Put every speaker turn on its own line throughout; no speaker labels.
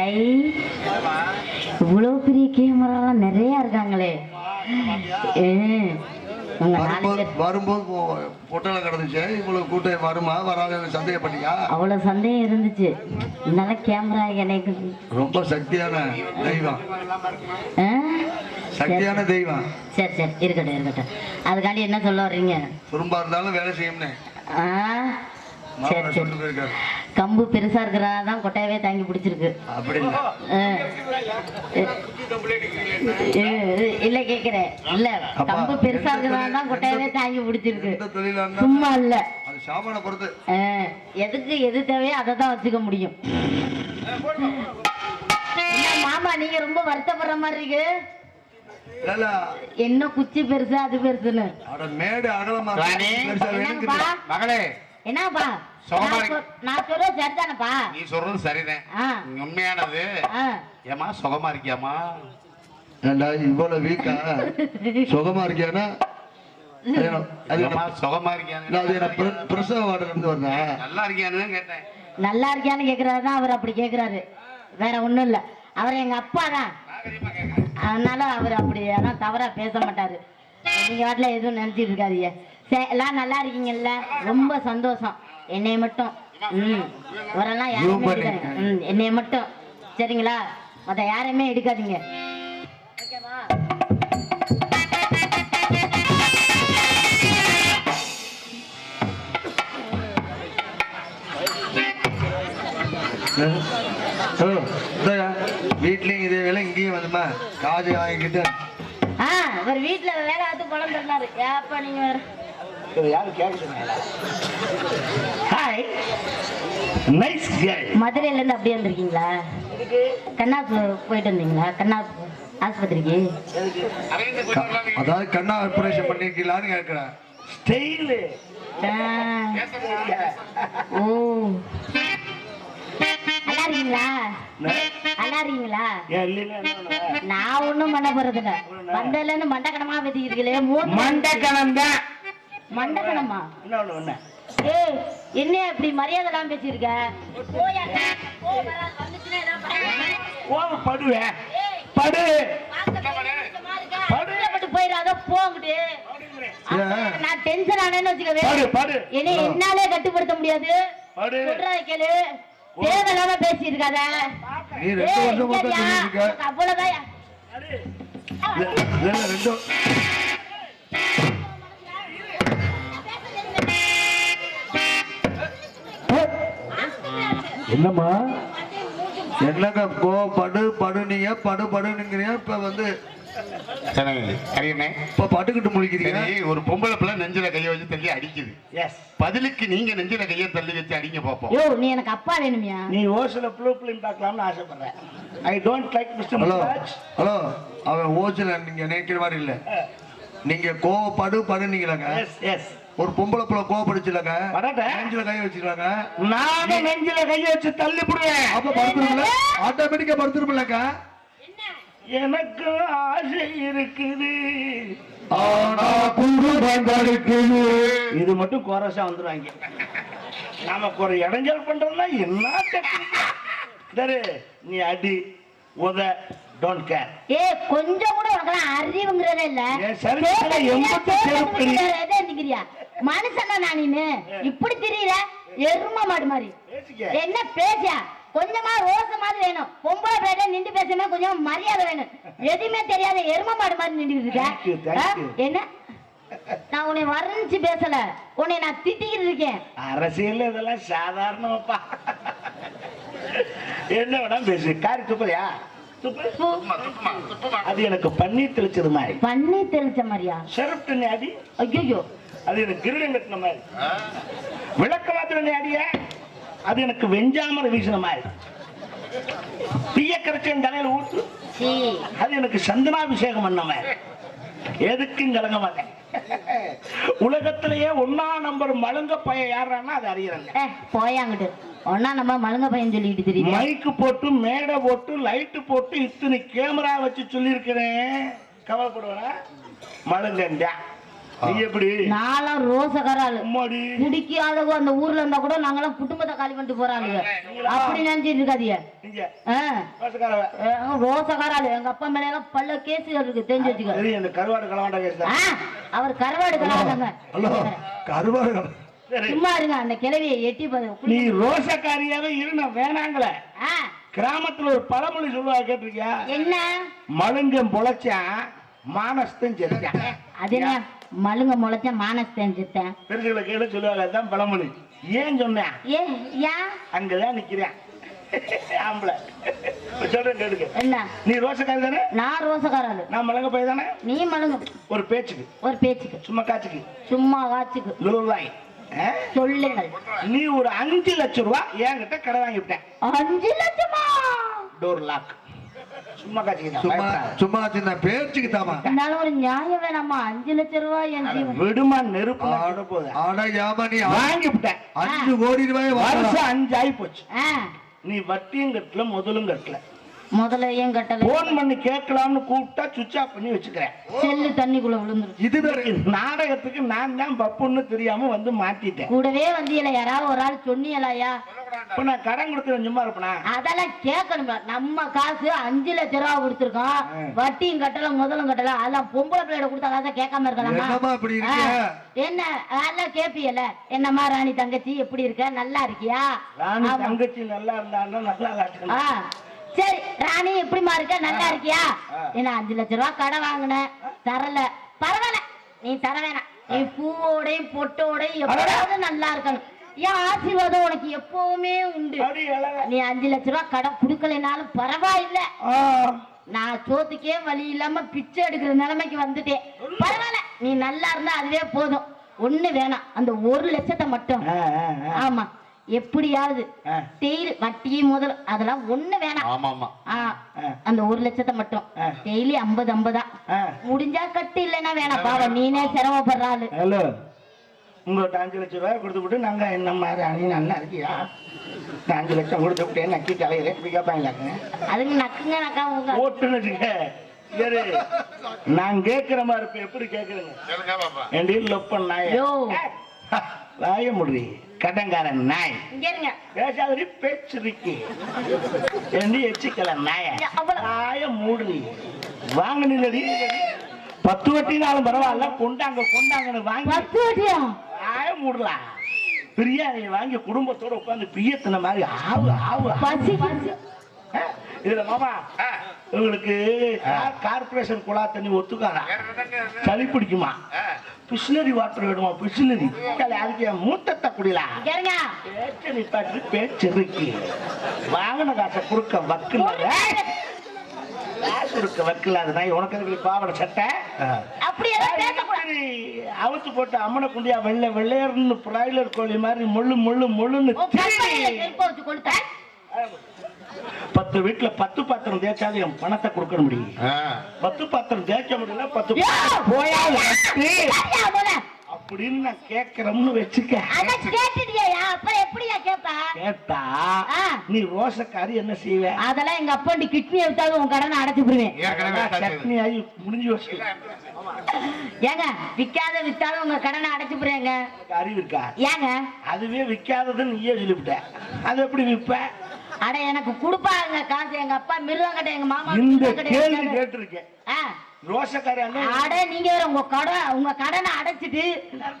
ஐ இவ்வளோ பெரிய கேமராலாம் நிறைய இருக்காங்களே. ஏ,
வரும்போது வரும்போது பொட்டலை கிடந்துச்சு. இவ்வளவு கூட்டம் வருமா? வராத? சந்தேகப்பட்டியா
அவ்வளோ சந்தேகம் இருந்துச்சு. இதனால கேமரா எனக்கு
ரொம்ப சக்தியான தெய்வம்? சக்தியான தெய்வம்.
சரி சரி. இருக்கட்டும் இருக்கட்டும். அதுக்காண்டி என்ன சொல்ல வர்றீங்க?
துரும்பா இருந்தாலும் வேலை செய்யும்னே.
சரி சரி. கம்பு பெருசா இருக்கிறதா தான் கொட்டையவே தாங்கி பிடிச்சிருக்கு.
அப்படி இல்லை.
கேக்குறேன். இல்ல கம்பு பெருசா இருக்கிறதா தான் கொட்டையவே தாங்கி பிடிச்சிருக்கு. சும்மா இல்ல. எதுக்கு எது தேவையோ அதை தான் வச்சுக்க முடியும். என்ன மாமா நீங்க ரொம்ப வருத்தப்படுற மாதிரி இருக்கு.
இல்ல
என்ன குச்சி பெருசு அது பெருசுன்னு.
அட மேடு அகலமா
என்னப்பா.
மகளே.
நான் சொல்றது சரிதானப்பா?
நீ சொல்றது சரிதான். உண்மையானது. ஏமா சுகமா இருக்கியாமா
ஏண்டா இவ்வளவு வீக்கா? சுகமா இருக்கியானா?
சுகமா இருக்கியான்னு நல்லா இருக்கியான்னு
கேக்குறாரு அவர் அப்படி கேக்குறாரு. வேற ஒண்ணும் இல்ல. அவர் எங்க அப்பா தான். அதனால அவர் அப்படி எல்லாம் தவறா பேச மாட்டாரு. நீங்க வாட்டில எதுவும் நினைச்சிட்டு இருக்காதீங்க. எல்லாம் நல்லா இருக்கீங்கல்ல? ரொம்ப சந்தோஷம். என்னைய மட்டும். ம். இவரெல்லாம் யாருமே. எடுக்காதீங்க. ம் என்னைய மட்டும். சரிங்களா? மத்த யாரையுமே எடுக்காதீங்க. ஓகேவா?
வீட்லயும் இதே வேலை இங்கேயும் வந்துமா காஜு வாங்கிக்கிட்டு.
ஆ இவர் வீட்டுல வேலை பார்த்து குழந்தை இருந்தாரு ஏப்பா நீங்க வேற.
யாரும் கேட்க நைஸ் கேர்ள்
மதுரையில இருந்து அப்படியே வந்திருக்கீங்களா? கண்ணா போயிட்டு வந்தீங்களா? கண்ணா ஆஸ்பத்திரிக்கு?
அதாவது கண்ணா ஆபரேஷன் பண்ணிருக்கீங்களான்னு கேட்கிறேன்.
ஸ்டைலு.
ஓ? நான் ஒண்ணும் பண்ண போறது இல்ல வந்ததுல இருந்து மண்டக்கணமா பேசிக்கிறீங்களே மூணு
மண்டக்கணம் தான்
மண்டக்கணமா
என்ன ஒண்ணு?
ஏய் என்ன இப்படி மரியாதை எல்லாம் பேசியிருக்க
படுவேன் படு.
போயிடாத போங்கிட்டு? நான் டென்ஷன் ஆனேன்னு வச்சுக்கவே.
படு படு.
என்னை என்னாலே கட்டுப்படுத்த முடியாது? கேளு. தேவையில்லாம பேசி இருக்காத அவ்வளவுதான்.
என்னம்மா?
என்னங்க போ படு படுனீங்க படு படுனுங்கிறீங்க இப்ப வந்து இப்ப பட்டுக்கிட்டு முழிக்கிறீங்க
ஒரு பொம்பளை பிள்ளை நெஞ்சில கைய வச்சு தள்ளி அடிக்குது.
எஸ்
பதிலுக்கு நீங்க நெஞ்சில கைய தள்ளி வச்சு அடிங்க பாப்போம்.
யோ நீ எனக்கு அப்பா வேணுமியா.
நீ ஓசில ப்ளூ பிலிம் பார்க்கலாம்னு ஆசைப்படுறேன். I don't like mister
hello hello அவன் ஓச்சல நீங்க நினைக்கிற மாதிரி இல்ல. நீங்க கோவப்படு படுனீங்களாங்க
எஸ் எஸ்
ஒரு பொம்பளை புள்ள கோவப்படுச்சுலங்க. நெஞ்சில கை வச்சுக்கலாங்க.
நானும் நெஞ்சில கைய வச்சு தள்ளி போடுவேன்.
அப்ப படுத்துருமில்ல? ஆட்டோமேட்டிக்கா படுத்துருமில்லங்க
எனக்கு ஆசை இருக்குது.
ஆனா குடும்பம்
இது மட்டும் கோரஸா வந்துருவாங்க. நமக்கு ஒரு இடைஞ்சல் பண்றோம்னா என்ன? தரு நீ அடி உத டோன்ட் கேர்
ஏ கொஞ்சம் கூட உனக்கு அறிவுங்கிறதே இல்ல.
சரீரத்துல எண்பத்தி செருப்பு
மனுஷனா நான் நீனு இப்படி தெரியல எரும மாடு மாதிரி. என்ன பேசியா? கொஞ்சமா ரோச மாதிரி வேணும். பொம்பளை பேட நின்று பேசுனா கொஞ்சம் மரியாதை வேணும். எதுவுமே தெரியாத எரும மாடு மாதிரி நின்று இருக்க? என்ன? நான் உன்னை வர்ணிச்சு பேசல. உன்னை நான் திட்டிக்கிட்டு இருக்கேன்.
அரசியல் இதெல்லாம் சாதாரணமாப்பா. என்ன வேணா பேசு. காரி துப்புறியா? துப்பு.
துப்புமா, துப்புமா, துப்புமா.
அது எனக்கு பன்னீர் தெளிச்சது மாதிரி.
பண்ணி தெளிச்ச மாதிரியா?
அடி?
ஐயோ
அது எனக்கு கிரீடம் கட்டின மாதிரி. விளக்க மாத்திர அடிய அது எனக்கு வெஞ்சாமரை வீசின மாதிரி. தீய கரைச்சி என் தலையில
சீ
அது எனக்கு சந்தனாபிஷேகம் பண்ண மாதிரி. எதுக்கும் கலங்க மாட்டேன். உலகத்திலேயே ஒன்னா நம்பர் மழுங்க பைய யாருன்னா அது அறியறங்க
போயாங்கிட்டு ஒன்னா நம்ம மழுங்க பையன் சொல்லிட்டு தெரியுது?
மைக்கு போட்டு மேடை போட்டு லைட்டு போட்டு இத்தனை கேமரா வச்சு சொல்லியிருக்கிறேன். கவலைப்படுவேனா? மழுங்கண்டா. எப்படி?
நானும் ரோசக்காராளு
அம்மாடி.
குடிக்காதவங்க அந்த ஊர்ல இருந்தா கூட நாங்கெல்லாம் குடும்பத்தை காலி பண்ணிட்டு போறாளுங்க அப்படி நினைச்சிட்டு இருக்காதீங்க.
நீங்க.
ஆ,
ரோசக்காரவ.
ஆ, ரோசக்காராளு எங்க அப்பா மேல எல்லாம் பல்ல கேசுகள் இருக்கு. தெரிஞ்சு வச்சுக்க. அவர் கருவாடு
ஹலோ கருவாடு
சும்மா இருங்க அந்த கிழவியை எட்டி பாரு.
நீ ரோசக்காரியாவே இரு நான் வேணாங்கள கிராமத்துல ஒரு பழமொழி சொல்லுவா கேட்டிருக்கியா?
என்ன?
மழுங்கம் பொழைச்சான் மானஸ்தன் செத்தான்
அது என்ன? மழுங்க முளைச்ச மானஸ் தெரிஞ்சுட்டேன்
பெருசுகளை கேளு சொல்லுவாங்க? அதுதான் பழமொழி. ஏன் சொன்னேன்
ஏ ஏன்
அங்கதான் நிக்கிறேன். ஆம்பளை. சொல்றேன் கேளுங்க.
என்ன?
நீ ரோசக்காரி தானே?
நான் ரோசக்காராளு
நான் மலங்க போய் தானே?
நீ மழுங்க.
ஒரு பேச்சுக்கு.
ஒரு பேச்சுக்கு.
சும்மா காட்சிக்கு
சும்மா
லூலாய்
சொல்லுங்கள்.
நீ ஒரு அஞ்சு லட்சம் ரூபா என்கிட்ட கடை வாங்கிவிட்டேன்
அஞ்சு லட்சமா?
டோர் லாக் சும்மா
சும்மா. சும்மா சின்ன பேச்சுக்கு தாமா
இருந்தாலும் ஒரு நியாயம் வேணாமா? அஞ்சு லட்சம் ரூபாய் என் ஜீவன்.
விடுமா நெருப்பு போகுது
ஆனா ஏமா நீ
வாங்கிவிட்டேன்.
அஞ்சு கோடி ரூபாய்
வருஷம் அஞ்சு ஆகி போச்சு நீ வட்டியும் கட்டல முதலும் கட்டல.
முதல்ல ஏன் கட்டல
போன் பண்ணி கேட்கலாம்னு கூப்பிட்டா சுவிட்ச் ஆஃப் பண்ணி வச்சுக்கிறேன்.
செல்லு தண்ணிக்குள்ள விழுந்துருச்சு
இது
நாடகத்துக்கு நான் தான் பப்புன்னு தெரியாம வந்து மாட்டிட்டேன்.
கூடவே வந்தியல யாராவது ஒரு ஆள் சொன்னீங்களாயா?
இப்ப நான் கடன் கொடுத்து சும்மா இருப்பேனா?
அதெல்லாம் கேட்கணும் நம்ம காசு அஞ்சு லட்சம் ரூபா கொடுத்துருக்கோம். வட்டியும் கட்டல முதலும் கட்டல அதெல்லாம் பொம்பளை பிள்ளையோட கொடுத்த காசை கேட்காம இருக்கலாமா? என்ன? அதெல்லாம் கேப்பியல என்னம்மா ராணி தங்கச்சி எப்படி இருக்க? நல்லா இருக்கியா?
ராணி. தங்கச்சி நல்லா இருந்தாலும் நல்லா
சரி ராணி எப்படிமா இருக்க நல்லா இருக்கியா?
ஆ.
என்ன அஞ்சு லட்ச ரூபா கடன் வாங்கினேன் தரல. பரவாயில்ல. நீ தர வேணாம். நீ பூவோடையும் பொட்டோடையும் எப்போதும் நல்லா இருக்கணும். என் ஆசீர்வாதம் உனக்கு எப்பவுமே உண்டு. நீ அஞ்சு லட்ச ரூபா கடன் கொடுக்கலைனாலும் பரவாயில்ல. நான் சோத்துக்கே வழி இல்லாம பிச்சை எடுக்கிற நிலைமைக்கு வந்துட்டேன். பரவாயில்ல. நீ நல்லா இருந்தா அதுவே போதும். ஒண்ணு வேணாம். அந்த ஒரு லட்சத்தை மட்டும். ஆமா. எப்படியாவது
ஆ.
டெய்லி வட்டி முதல் அதெல்லாம் ஒண்ணு வேணாம். அந்த ஒரு லட்சத்தை மட்டும்.
ஆ.
டெய்லி ஐம்பது ஐம்பதா?
ஆ.
முடிஞ்சா கட்டு இல்லைன்னா வேணாம். பாவம் நீனே சிரமப்படுற ஆளு.
ஹலோ உங்கள்கிட்ட அஞ்சு லட்சம் ரூபாய் கொடுத்து விட்டு நாங்க என்ன மாதிரி அணி நல்லா இருக்கியா? நான் அஞ்சு லட்சம் கொடுத்து விட்டேன் நக்கி தலையில இப்படி கேட்பாங்களாங்க
அதுக்கு நக்குங்க நக்கா உங்க
ஓட்டுன்னு வச்சுக்க. சரி. நான் கேட்கிற மாதிரி எப்படி
பாப்பா.
என் லொப்பன் நாய
யோ.
வாய முடி கடங்காரன் நாய். பேசாதடி பேச்சிருக்கி எண்டி எச்சிக்கல நாய. நாய மூடுறி வாங்க நில்லடி பத்து வட்டினாலும் பரவாயில்ல கொண்டாங்க கொண்டாங்கன்னு வாங்கி.
பத்து வட்டியா?
நாய மூடலாம். பிரியாணி வாங்கி குடும்பத்தோட உட்காந்து பியத்தின மாதிரி ஆவு ஆவு
பசி
இதுல மாமா உங்களுக்கு கார்- கார்ப்பரேஷன் குழா தண்ணி ஒத்துக்காதா? சளி பிடிக்குமா? பிஸ்லரி வாட்டர் வேணுமா பிஸ்லரி அதுக்கு என் மூத்தத்தை
இருங்க
பேச்சு நிப்பாட்டு பேச்சு இருக்கு வாங்கின காசை கொடுக்க வக்கில் காசு கொடுக்க வக்கில் அது நான் உனக்கு எதுக்கு பாவாடை சட்டை.
அப்படி எல்லாம் பேசக்கூடாது.
சரி, அவுத்து போட்டு அம்மனை குண்டியா வெள்ளை வெள்ளையர்னு பிராய்லர் கோழி மாதிரி முள்ளு முள்ளு முள்ளுன்னு
உன் கற்பனையில செருப்பை வச்சு கொளுத்தேன்
பத்து வீட்டுல பத்து பாத்திரம் தேய்ச்சாலும் என் பணத்தை கொடுக்க முடியும். பத்து பாத்திரம் தேய்க்க முடியல பத்து! போயா? அப்படின்னு நான் கேட்கிறோம்னு வச்சுக்க. கேட்டா
ஆ.
நீ ரோசக்காரி என்ன செய்வ?
அதெல்லாம் எங்க அப்பா கிட்னி எடுத்தாலும் உன் கடனை அடைச்சு
சட்னி ஆகி முடிஞ்சு வச்சு
ஏங்க விக்காத வித்தாலும் உங்க கடனை அடைச்சு போடுறேங்க
உனக்கு அறிவு இருக்கா?
ஏங்க?
அதுவே விற்காததுன்னு நீயே சொல்லிவிட்ட. அது எப்படி விற்ப
அட எனக்கு கொடுப்பாங்க காசு எங்க அப்பா மிருகங்கிட்ட எங்க மாமா
இந்த கேள்வி. கேட்டிருக்கேன்.
அட நீங்க வேற உங்க கடன் உங்க கடனை அடைச்சிட்டு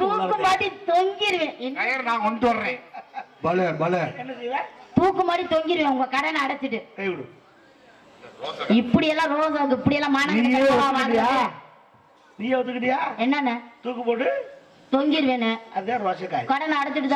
தூக்கு மாட்டி தொங்கிருவேன்.
நான் கொண்டு வர்றேன்.
பல பல.
தூக்கு மாட்டி தொங்கிருவேன் உங்க கடனை அடைச்சிட்டு.
கை விடு.
இப்படி எல்லாம் ரோஸ் இப்படி எல்லாம் மானங்க
நீயே ஒத்துக்கிட்டியா?
என்னன்னு
தூக்கு போட்டு.
தொங்கிருவேன்னு
அதான் ரோசக்காரி
கடனை அடைச்சிட்டு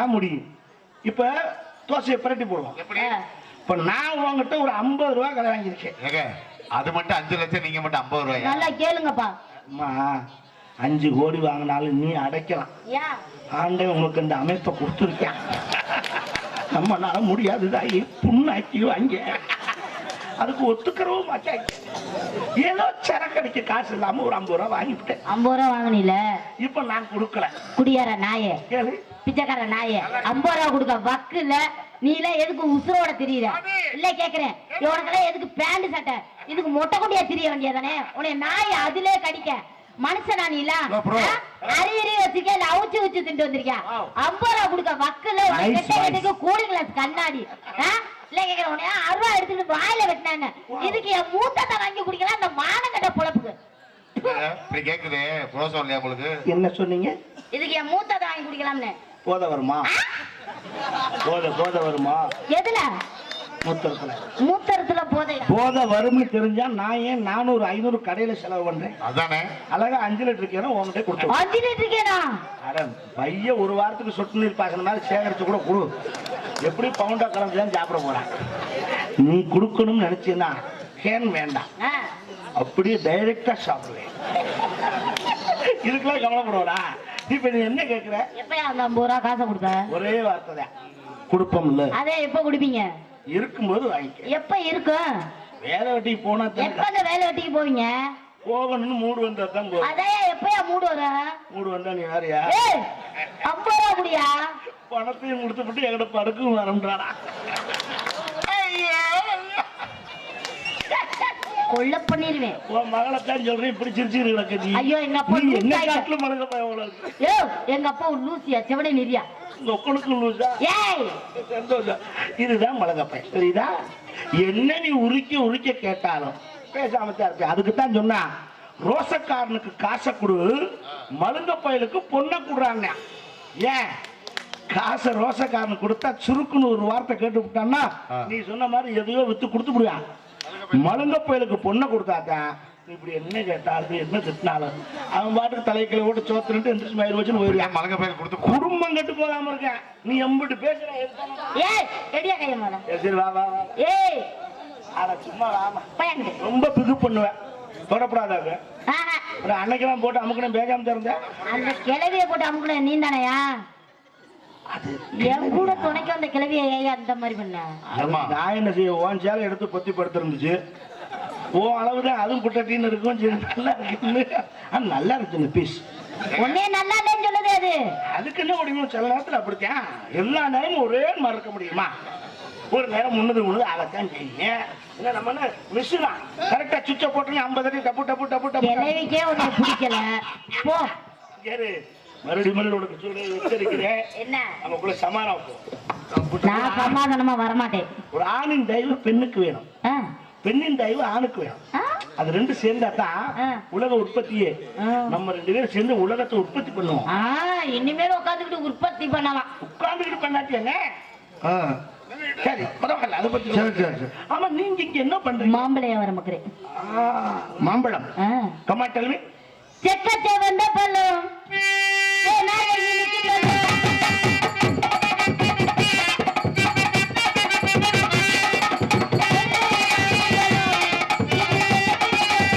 தான்
முடியும். இப்ப தோசையை புரட்டி போடுவோம்.
எப்படி?
இப்ப நான் உங்ககிட்ட ஒரு ஐம்பது ரூபா கடை வாங்கியிருக்கேன்.
அது மட்டும் அஞ்சு லட்சம் நீங்க மட்டும் ஐம்பது ரூபாயா?
நல்லா கேளுங்கப்பா.
அம்மா அஞ்சு கோடி வாங்கினாலும் நீ அடைக்கலாம்.
ஏன்
ஆண்டவன் உனக்கு இந்த அமைப்பை கொடுத்துருக்கேன். நம்மனால முடியாதுதாயி புண்ணாக்கி வாங்க அதுக்கு ஒத்துக்கிறவும் மாட்டாங்க ஏதோ சரக்கடிக்க காசு இல்லாம ஒரு ஐம்பது ரூபா வாங்கிவிட்டேன்.
ஐம்பது ரூபா வாங்கினீல?
இப்ப நான் கொடுக்கல.
குடியார நாயே.
கேளு
பிச்சைக்கார நாயே. ஐம்பது ரூபா கொடுக்க வக்கு இல்ல நீ எல்லாம் எதுக்கு உசுரோட திரியிற? இல்ல கேக்குறேன். இவனுக்கெல்லாம் எதுக்கு பேண்ட் சட்டை? இதுக்கு மொட்டை குட்டியா திரிய வேண்டியதானே? உன்னை நாய் அதிலே கடிக்க. மனுஷனா நீ
Bro, bro.
அரியறி வச்சிருக்க இல்ல அவுச்சு வச்சு திண்டு வந்திருக்கியா. ஐம்பது ரூபா கொடுக்க வக்கல கெட்ட. கெட்டுக்கு கூலிங் கிளாஸ் கண்ணாடி? இல்ல கேக்குற உடனே அருவா எடுத்துட்டு வாயில வெட்டினாங்க. இதுக்கு என் மூத்தத்தை வாங்கி குடிக்கலாம் அந்த மானங்கட்ட பொழப்புக்கு.
இப்படி கேக்குது புரோசம் இல்லையா உங்களுக்கு?
என்ன சொன்னீங்க?
இதுக்கு என் மூத்தத்தை வாங்கி குடிக்கலாம்னு.
போத வருமா? போத போத வருமா?
எதுல?
மூத்தரத்துல.
மூத்தரத்துல போதை
போத வரும்னு தெரிஞ்சா நான் ஏன் நானூறு ஐநூறு கடையில செலவு பண்றேன்?
அதானே.
அழகா அஞ்சு லிட்டர் கேனா உங்ககிட்ட கொடுத்து
அஞ்சு இருக்கேனா
அட பைய ஒரு வாரத்துக்கு சொட்டு நீர் பாக்கிற மாதிரி சேகரிச்சு கூட கொடு. எப்படி பவுண்டா கலந்து தான் சாப்பிட போறான்? நீ கொடுக்கணும்னு நினைச்சீன்னா கேன் வேண்டாம். அப்படியே டைரக்டா சாப்பிடுவேன். இதுக்கெல்லாம் கவலைப்படுவா இப்ப நீ என்ன கேக்குற?
எப்பயா அந்த ஐம்பது ரூபா காசை கொடுத்த
ஒரே வார்த்தை தான். கொடுப்போம்ல.
அதே எப்ப குடிப்பீங்க?
இருக்கும்போது வாங்கிக்க
எப்ப இருக்கும்?
வேலை வெட்டிக்கு போனா தான்
எப்ப அந்த வேலை வெட்டிக்கு போவீங்க?
போகணும்னு மூடு வந்தா தான் போகும்.
அதே எப்பயா மூடு வர?
மூடு வந்தா நீ
ஏய் ஐம்பது ரூபா குடியா
பணத்தையும் கொடுத்துட்டு எங்கிட்ட படுக்கும் வரன்றாடா
கொல்ல பண்ணிருவேன்.
உன் மகளை தான் சொல்றேன் இப்படி சிரிச்சு கிடக்கு நீ.
ஐயோ, எங்க அப்பா
நீ என்ன. காட்டுல மறக்க போய்
ஏ எங்க அப்பா ஒரு லூசியா? செவனே நிரியா?
ஒக்கனுக்கு லூசா.
ஏய்.
சந்தோஷம். இதுதான் மலகப்பையன் சரிதா என்ன நீ உரிக்க உரிக்க கேட்டாலும் பேசாம தான் இருப்பேன் அதுக்கு தான் சொன்னா ரோசக்காரனுக்கு காசை கொடு மலுங்க பயலுக்கு பொண்ணை கொடுறாங்க. ஏன்? காசை ரோசக்காரனுக்கு கொடுத்தா சுருக்குன்னு ஒரு வார்த்தை கேட்டு விட்டான்னா. நீ சொன்ன மாதிரி எதையோ வித்து கொடுத்து விடுவான். மலுங்க பயலுக்கு பொண்ணை கொடுத்தாதான் நீ இப்படி என்ன கேட்டாலும் என்ன திட்டினாலும் அவன் பாட்டுக்கு தலைக்கில ஓட்டு சோத்துட்டு எந்திரிச்சு மயிர் வச்சுன்னு போயிருவான்
ஏன் மலங்க பேர் கொடுத்து
குடும்பம் கெட்டு போகாம இருக்கேன் நீ எம்பிட்டு பேசுற எதுதானே?
ஏய் ரெடியா கைய மேல
சரி, சரி வா வா வா.
ஏய்
ஆனா சும்மா
பையன்
ரொம்ப பிகு பண்ணுவேன் தொடப்படாதாங்க அன்னைக்கெல்லாம் போட்டு அமுக்கணும் பேசாம திறந்தேன்
அந்த கிளவிய போட்டு அமுக்குன நீ தானையா
அது
என் கூட துணைக்கு வந்த கிளவிய ஏன் அந்த மாதிரி பண்ண?
ஆமா.
நான் என்ன செய்ய ஓன் சேலை எடுத்து பொத்தி படுத்திருந்துச்சு. ஓ அளவுதான் அதுவும் குட்டட்டின்னு இருக்கும் சரி நல்லா இருக்குன்னு. நல்லா இருக்கு இந்த பீஸ்
உன்னே நல்லா இல்லைன்னு சொல்லுது அது.
அதுக்கு என்ன முடியும்? சில நேரத்துல அப்படித்தான். எல்லா நேரமும் ஒரே மாதிரி இருக்க முடியுமா? ஒரு நேரம் முன்னது முன்னது அதைத்தான் செய்யுங்க. என்ன நம்ம என்ன மிஸ் தான். கரெக்டா சுவிட்ச போட்டு ஐம்பது அடி டப்பு டப்பு டப்பு டப்பு.
கிளவிக்கே உன்னை பிடிக்கல. போ.
ஏறு மறுபடியும் மறுபடியும் உனக்கு சொல்லி எச்சரிக்கிறேன்
என்ன?
நமக்குள்ள.
நான் சமாதானமா வரமாட்டேன்.
ஒரு ஆணின் தயவு பெண்ணுக்கு வேணும். பெண்ணின் தயவு ஆணுக்கு வேணும். அது ரெண்டு சேர்ந்தா தான். உலக உற்பத்தியே. நம்ம ரெண்டு பேரும் சேர்ந்து உலகத்தை உற்பத்தி பண்ணுவோம்.
இனிமேல் உட்காந்துக்கிட்டு உற்பத்தி பண்ணலாம்.
உட்கார்ந்துக்கிட்டு பண்ணாட்டி என்ன?
ஆ.
சரி ஆமா நீங்க என்ன பண்றீங்க
மாம்பழையா வர மக்கரே
மாம்பழம் கமா டெல்மி
செக்க தேவந்த பழம்